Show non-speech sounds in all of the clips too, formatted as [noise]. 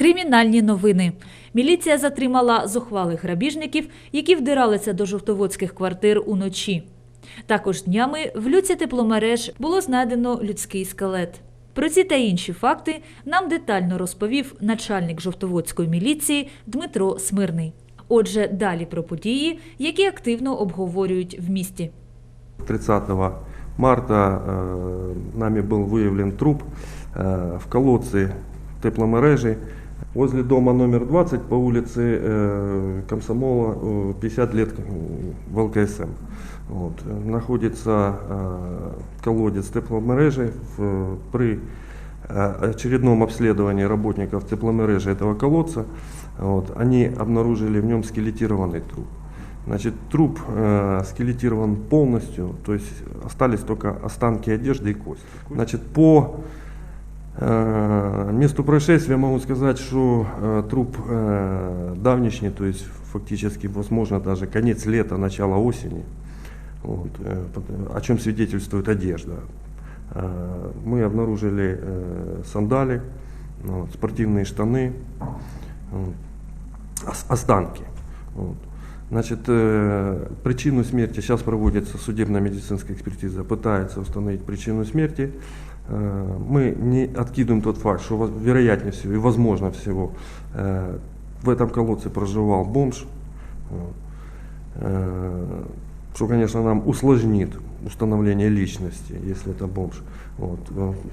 Кримінальні новини. Міліція затримала зухвалих грабіжників, які вдиралися до жовтоводських квартир уночі. Також днями в люці тепломереж було знайдено людський скелет. Про ці та інші факти нам детально розповів начальник жовтоводської міліції Дмитро Смирний. Отже, далі про події, які активно обговорюють в місті. 30 марта э, нами был выявлен труп э, в колодце тепломережи Возле дома номер 20 по улице э, Комсомола, э, 50 лет э, в ЛКСМ. Вот. Э, Находится э, колодец тепломережи в, при э, очередном обследовании работников тепломережи этого колодца. Вот, они обнаружили в нем скелетированный труп. Значит, труп э, скелетирован полностью, то есть остались только останки одежды и кость. Значит, по э, месту происшествия могу сказать, что э, труп э, давнишний, то есть фактически, возможно, даже конец лета, начало осени, вот, э, о чем свидетельствует одежда. Э, мы обнаружили э, сандали, ну, вот, спортивные штаны, останки. Вот. Значит, э, причину смерти сейчас проводится судебно-медицинская экспертиза, пытается установить причину смерти. Э, мы не откидываем тот факт, что вероятнее всего и возможно всего э, в этом колодце проживал бомж. Э, что, конечно, нам усложнит установление личности, если это бомж. Вот.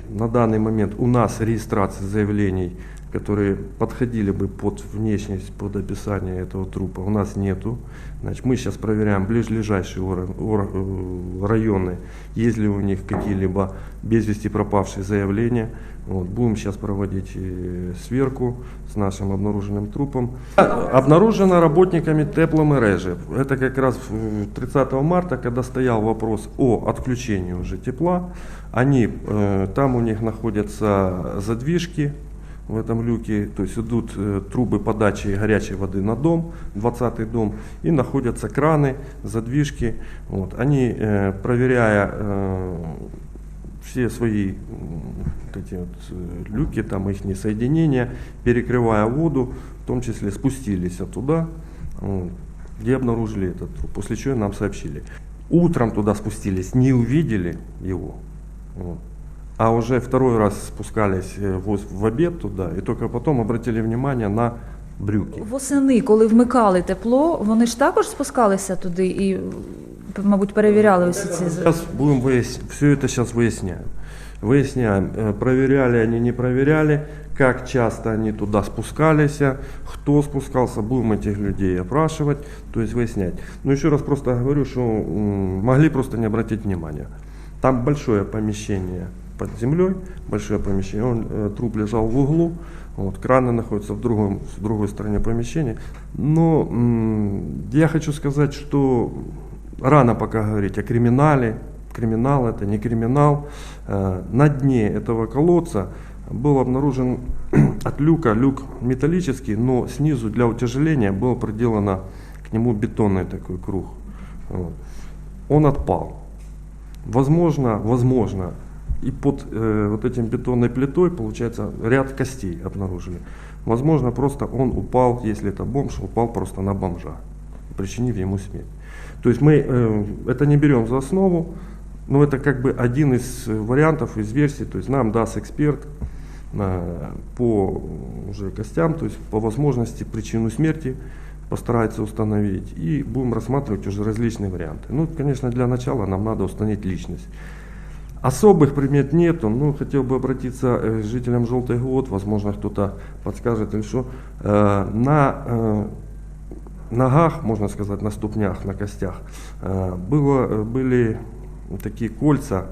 На данный момент у нас регистрации заявлений, которые подходили бы под внешность, под описание этого трупа, у нас нету. Значит, мы сейчас проверяем ближайшие э, районы, есть ли у них какие-либо без вести пропавшие заявления. Вот. Будем сейчас проводить э, сверку с нашим обнаруженным трупом. Обнаружено работниками тепломережи. Это как раз в 30 марта, когда стоял вопрос о отключении уже тепла. Они, э, там у них находятся задвижки в этом люке, то есть идут э, трубы подачи горячей воды на дом, 20 дом, и находятся краны, задвижки. Вот. Они, э, проверяя э, все свои вот эти вот э, люки, там их соединения, перекрывая воду, в том числе спустились вот, где обнаружили этот труп, после чего нам сообщили. Утром туда спустились, не увидели его, вот. а уже второй раз спускались э, в, в обед туда, и только потом обратили внимание на брюки. Восени, коли вмикали тепло, вони ж також спускалися туди і, мабуть, перевіряли усі ці. Сейчас будем выяснять, все это сейчас выясняем. Выясняем, э, проверяли они, не проверяли, как часто они туда спускались, кто спускался, будем этих людей опрашивать, то есть выяснять. Но еще раз просто говорю, что м, могли просто не обратить внимания. Там большое помещение под землей, большое помещение, он, э, труп лежал в углу, вот, краны находятся в, другом, в другой стороне помещения. Но м, я хочу сказать, что рано пока говорить о криминале. Криминал это не криминал. Э, На дне этого колодца был обнаружен [clears throat] от люка, люк металлический, но снизу для утяжеления было проделано к нему бетонный такой круг. Он отпал. Возможно, возможно, и под э, вот этим бетонной плитой, получается, ряд костей обнаружили. Возможно, просто он упал, если это бомж, упал просто на бомжа, причинив ему смерть. То есть мы э, это не берем за основу, но это как бы один из вариантов, из версий, то есть нам даст эксперт э, по уже костям, то есть по возможности причину смерти постарается установить и будем рассматривать уже различные варианты. Ну, конечно, для начала нам надо установить личность. Особых примет нету, но хотел бы обратиться э, к жителям Желтый год, возможно, кто-то подскажет или что. Э, на э, ногах, можно сказать, на ступнях, на костях, было, были такие кольца,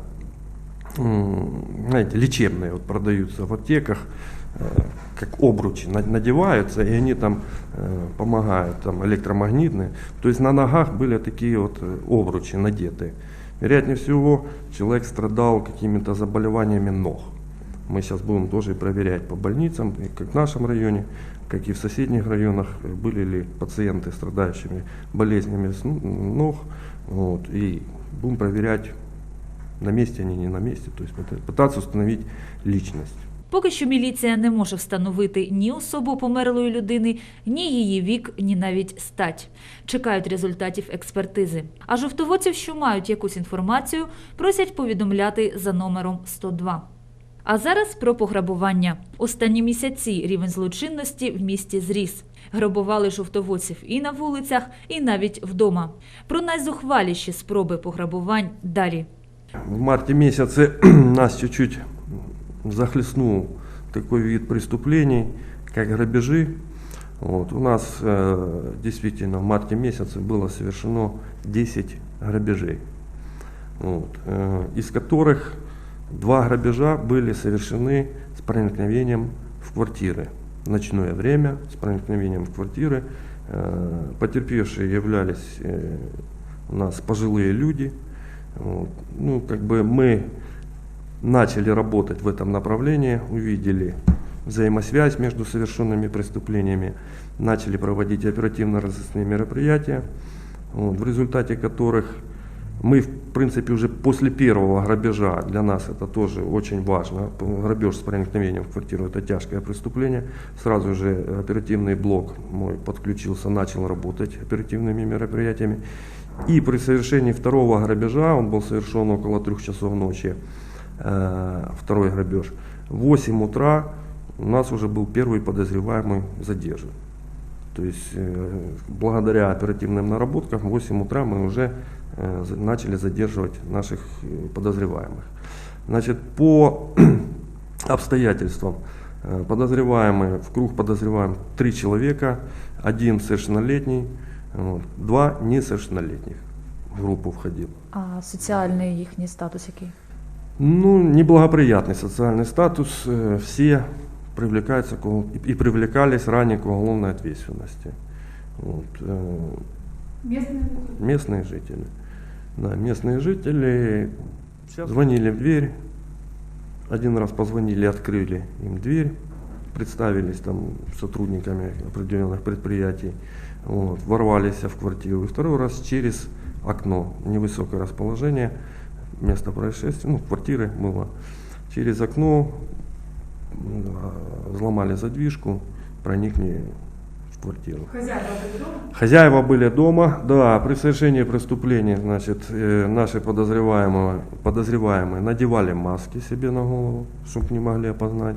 знаете, лечебные, вот продаются в аптеках, как обручи, на- надеваются, и они там помогают, там электромагнитные. То есть на ногах были такие вот обручи надетые. Вероятнее всего, человек страдал какими-то заболеваниями ног. Мы сейчас будем тоже проверять по больницам, как в нашем районе, как и в соседних районах, были ли пациенты, страдающими болезнями ног. Вот, и будем проверять, на месте они, не на месте, то есть пыта- пытаться установить личность. Поки що міліція не може встановити ні особу померлої людини, ні її вік, ні навіть стать. Чекають результатів експертизи. А жовтоводців, що мають якусь інформацію, просять повідомляти за номером 102. А зараз про пограбування. Останні місяці рівень злочинності в місті зріс. Грабували жовтоводців і на вулицях, і навіть вдома. Про найзухваліші спроби пограбувань далі. В марте месяце [clears throat] нас чуть-чуть захлестнул такой вид преступлений, как грабежи. Вот. У нас э, действительно в марте месяце было совершено 10 грабежей, вот, э, из которых два грабежа были совершены с проникновением в квартиры. В ночное время с проникновением в квартиры. Э, Потерпевшие являлись э, у нас пожилые люди. Вот. Ну, как бы мы начали работать в этом направлении, увидели взаимосвязь между совершенными преступлениями, начали проводить оперативно-розыскные мероприятия, вот, в результате которых мы, в принципе, уже после первого грабежа, для нас это тоже очень важно, грабеж с проникновением в квартиру это тяжкое преступление, сразу же оперативный блок мой подключился, начал работать оперативными мероприятиями. И при совершении второго грабежа, он был совершен около трех часов ночи, второй грабеж, в 8 утра у нас уже был первый подозреваемый задержан. То есть э, благодаря оперативным наработкам в 8 утра мы уже э, за- начали задерживать наших э, подозреваемых. Значит, по [clears throat] обстоятельствам э, подозреваемые, в круг подозреваемых три человека, один совершеннолетний, вот, два несовершеннолетних в группу входил. А соціальний їхній статус який? Ну, неблагоприятный социальный статус, э, все привлекаются и, привлекались ранее к уголовной ответственности. Вот, э, местные жители. Да, местные жители звонили в дверь, один раз позвонили, открыли им дверь, представились там сотрудниками определенных предприятий, вот, ворвались в квартиру. И второй раз через окно, невысокое расположение, место происшествия, ну, квартиры было, через окно взломали задвижку, проникли в квартиру. Хозяева были дома, да, при совершении преступления, значит, э, наши подозреваемые, подозреваемые надевали маски себе на голову, чтобы не могли опознать.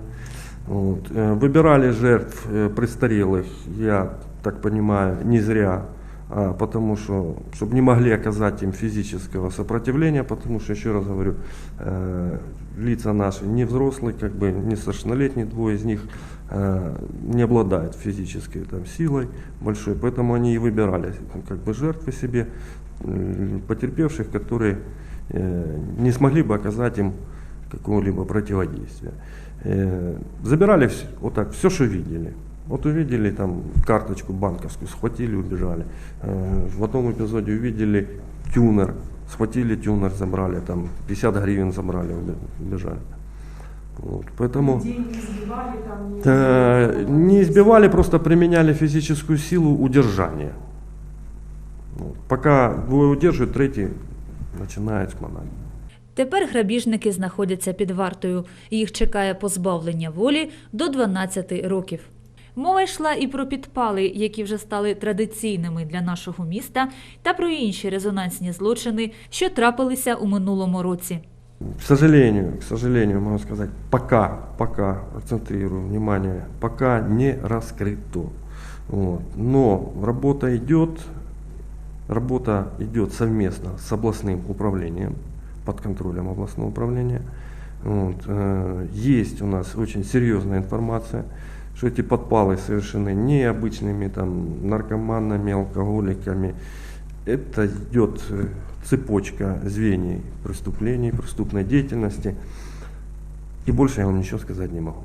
Вот. Э, Выбирали жертв э, престарелых, я так понимаю, не зря, потому что, чтобы не могли оказать им физического сопротивления, потому что, еще раз говорю, э, лица наши не взрослые, как бы несовершеннолетние, двое из них э, не обладают физической там, силой большой, поэтому они и выбирали ну, как бы жертвы себе, м, потерпевших, которые э, не смогли бы оказать им какого-либо противодействия. Э, забирали вс- вот так все, что видели. Вот увидели там карточку банковскую, схватили, убежали. Э, в одном эпизоде увидели тюнер, схватили тюнер, забрали, там 50 гривен забрали, уби- убежали. Вот, поэтому Деньги избивали там. не- э, не избивали, просто применяли физическую силу удержания. Вот. Пока двое удерживают, третий начинает шмонать. Тепер грабіжники знаходяться під вартою. Їх чекає позбавлення волі до 12 років. Мова йшла і про підпали, які вже стали традиційними для нашого міста, та про інші резонансні злочини, що трапилися у минулому році. К сожалению, к сожалению, могу сказать, пока, пока, акцентрирую внимание, пока не раскрыто. Вот. Но работа идет, работа идет совместно с областным управлением, под контролем областного управления. Вот. э, Есть у нас очень серьезная информация, Что эти подпалы совершены не обычными там, наркоманами, алкоголиками. Это идет э, цепочка звеньев преступлений, преступной деятельности. И больше я вам ничего сказать не могу.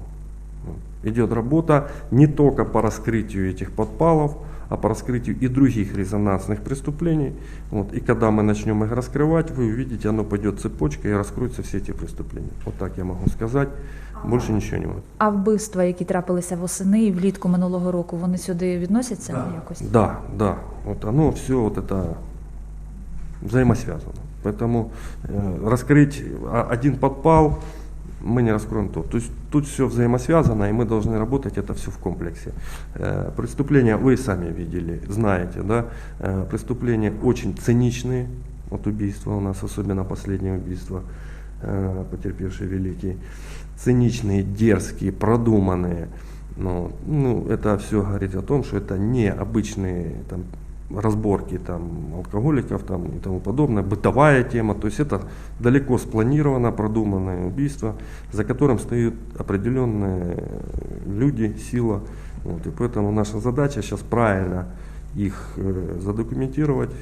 Идет работа не только по раскрытию этих подпалов, а по раскрытию и других резонансных преступлений. Вот. И когда мы начнем их раскрывать, вы увидите, оно пойдет цепочкой и раскроются все эти преступления. Вот так я могу сказать. Больше ничего не могу. А вбивства, які трапилися восени і влітку минулого року, вони сюди відносяться якось? Да, да. Вот оно все вот это взаимосвязано. Поэтому э, раскрыть а- один подпал Мы не раскроем то. То есть тут все взаимосвязано, и мы должны работать это все в комплексе. Э, Преступления вы сами видели, знаете, да, Э, преступления очень циничные, вот убийства у нас, особенно последнее убийство, э, потерпевший великий, циничные, дерзкие, продуманные. Ну, ну, это все говорит о том, что это не обычные там, разборки там, алкоголиков там, и тому подобное, бытовая тема. То есть это далеко спланировано, продуманное убийство, за которым стоят определенные люди, сила. Вот, и поэтому наша задача сейчас правильно их э, задокументировать,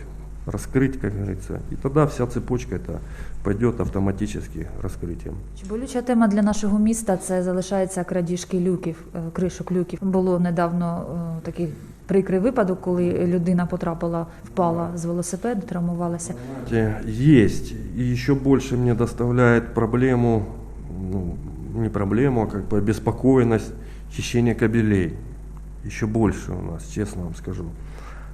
раскрыть, как говорится. И тогда вся цепочка это пойдет автоматически раскрытием. Чи болюча тема для нашого міста це залишається крадіжки люків, е, кришок люків. Було недавно е, такий прикрий випадок, коли людина потрапила, впала з велосипеду, травмувалася. Знаете, Есть. И еще больше мне доставляет проблему, ну, не проблему, а как бы обеспокоенность хищения кабелей. Еще больше у нас, честно вам скажу.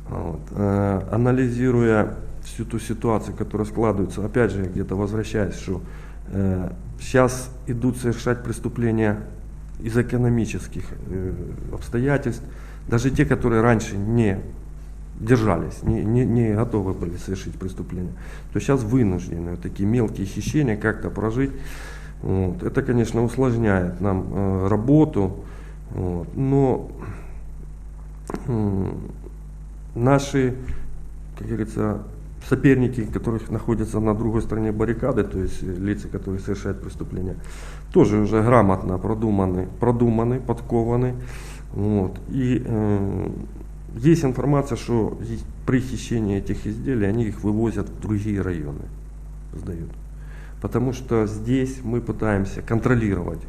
Вот. Э, Анализируя всю ту ситуацию, которая складывается, опять же, я где-то возвращаюсь, что э, сейчас идут совершать преступления из экономических э, обстоятельств, даже те, которые раньше не держались, не, не, не готовы были совершить преступление, то сейчас вынуждены такие мелкие хищения как-то прожить. Вот. Это, конечно, усложняет нам э, работу, вот. но м, наши, как говорится, соперники, которых находятся на другой стороне баррикады, то есть э, лица, которые совершают преступления, тоже уже грамотно продуманы, продуманы подкованы. Вот. И э, есть информация, что при хищении этих изделий они их вывозят в другие районы, сдают. Потому что здесь мы пытаемся контролировать,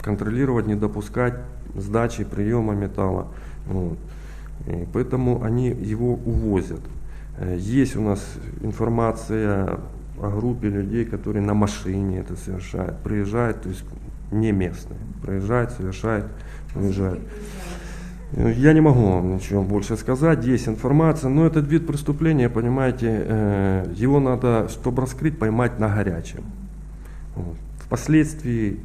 контролировать, не допускать сдачи, приема металла. Вот. И поэтому они его увозят. Э, Есть у нас информация о группе людей, которые на машине это совершают, приезжают, то есть не местные, приезжают, совершают, уезжают. Э, Я не могу вам ничего больше сказать, есть информация, но этот вид преступления, понимаете, э, его надо, чтобы раскрыть, поймать на горячем. Впоследствии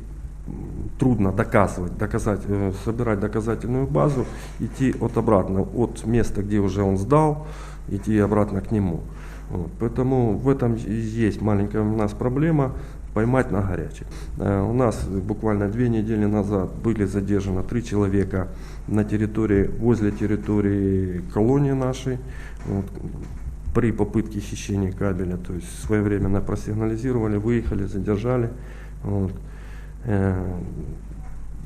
трудно доказывать, доказать, э, собирать доказательную базу, идти от обратно, от места, где уже он сдал, идти обратно к нему. Вот. Поэтому в этом и есть маленькая у нас проблема поймать на горячем. Э, У нас буквально две недели назад были задержаны три человека на территории, возле территории колонии нашей. Вот, при попытке хищения кабеля, то есть своевременно просигнализировали, выехали, задержали. Вот. Э,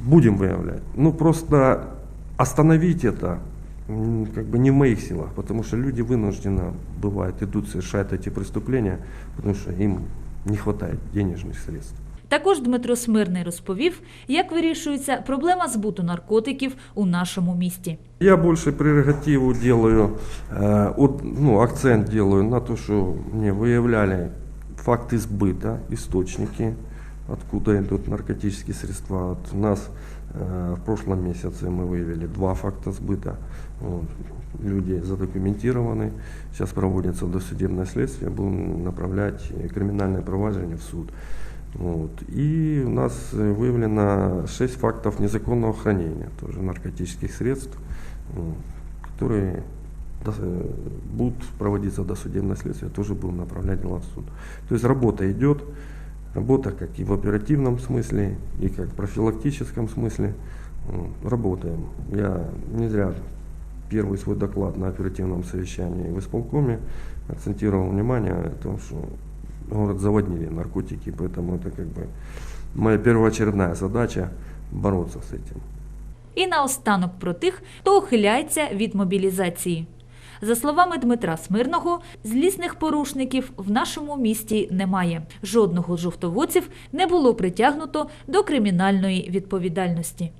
Будем выявлять. Ну просто остановить это как бы не в моих силах, потому что люди вынуждены, бывает, идут совершать эти преступления, потому что им не хватает денежных средств. Також Дмитро Смирний розповів, як вирішується проблема збуту наркотиків у нашому місті. Я больше прерогативу делаю, э, от, ну, акцент делаю на то, что мне выявляли факты сбыта, источники, откуда идут наркотические средства. Вот у нас э, в прошлом месяце мы выявили два факта сбыта. Люди задокументированы. Сейчас проводится досудебное следствие. Будем направлять криминальное проваджение в суд. Вот. И у нас э, выявлено 6 фактов незаконного хранения тоже наркотических средств, которые э, будут проводиться досудебное следствие, тоже будем направлять дела в суд. То есть работа идет, работа как и в оперативном смысле, и как в профилактическом смысле. Работаем. Я не зря первый свой доклад на оперативном совещании в исполкоме акцентировал внимание о том, что город заводнили наркотики, поэтому это как бы моя первоочередная задача бороться с этим. І наостанок про тих, хто ухиляється від мобілізації. За словами Дмитра Смирного, злісних порушників в нашому місті немає. Жодного з жовтоводців не було притягнуто до кримінальної відповідальності.